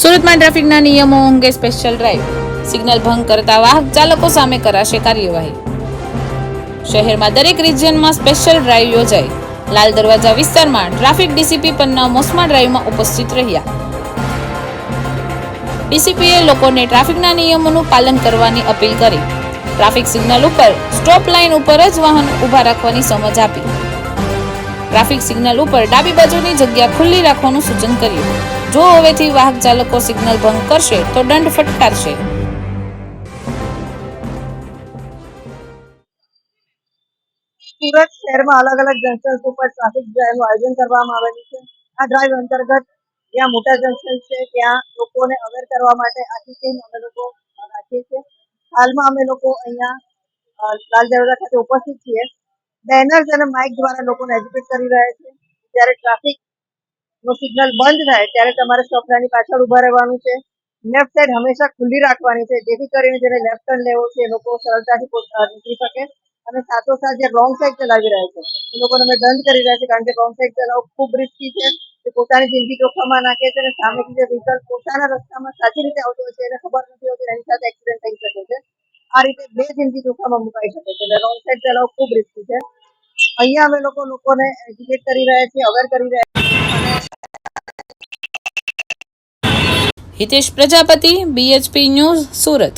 સુરતમાં ટ્રાફિકના નિયમો અંગે સ્પેશિયલ ડ્રાઈવ સિગ્નલ ભંગ કરતા વાહક ચાલકો સામે કરાશે કાર્યવાહી. શહેરમાં દરેક રિજિયનમાં સ્પેશિયલ ડ્રાઈવ યોજાઈ. લાલ દરવાજા વિસ્તારમાં ટ્રાફિક ડીસીપી પન્ના મોસમા ડ્રાઈવમાં ઉપસ્થિત રહ્યા. ડીસીપીએ લોકોને ટ્રાફિકના નિયમોનું પાલન કરવાની અપીલ કરી. ટ્રાફિક સિગ્નલ ઉપર સ્ટોપ લાઇન ઉપર જ વાહન ઊભા રાખવાની સમજ આપી. ટ્રાફિક સિગ્નલ ઉપર ડાબી બાજુની જગ્યા ખુલ્લી રાખવાનું સૂચન કર્યું. જો હવેથી વાહક ચાલકો સિગ્નલ ભંગ કરશે, તો દંડ ફટકારશે. સુરત શહેરમાં અલગ અલગ જંકશન ઉપર ટ્રાફિક ડ્રાઈવનું આયોજન કરવામાં આવેલું છે. આ ડ્રાઈવ અંતર્ગત જ્યાં મોટા જંકશન છે, ત્યાં લોકોને અવેર કરવા માટે આખી ટીમ અમે લોકો રાખીએ છીએ. હાલમાં અમે લોકો અહીંયા લાલ દરવાજા ખાતે ઉપસ્થિત છીએ. બેનર્સ અને માઇક દ્વારા લોકોને એજ્યુકેટ કરી રહ્યા છે જ્યારે ટ્રાફિક નો સિગ્નલ બંધ થાય ત્યારે તમારે સ્ટોપ લાઇનની પાછળ ઊભા રહેવાનું છે. લેફ્ટ સાઈડ હંમેશા ખુલ્લી રાખવાની છે, જેથી કરીને જેને લેફ્ટ ટર્ન લેવો છે એ લોકો સરળતાથી નીકળી શકે. અને સાથોસાથ જે રોંગ સાઈડ ચલાવી રહ્યા છે, એ લોકોને અમે દંડ કરી રહ્યા છે કારણ કે રોંગ સાઈડ ચલાવવું ખૂબ રિસ્કી છે. તે પોતાની જિંદગી જોખમમાં નાખે છે અને સામેથી જે વ્હીકલ પોતાના રસ્તામાં સાચી રીતે આવતો હોય છે, એને ખબર નથી હોતી એની સાથે એક્સિડન્ટ થઈ શકે છે. આ રીતે બે જિંદગી જોખમમાં મુકાઈ શકે છે. એટલે રોંગ સાઈડ ચલાવવું ખૂબ રિસ્કી છે. અહીંયા અમે લોકો લોકોને એજ્યુકેટ કરી રહ્યા છીએ અવેર કરી રહ્યા હિતેશ પ્રજાપતિ બીએચપી ન્યૂઝ સુરત.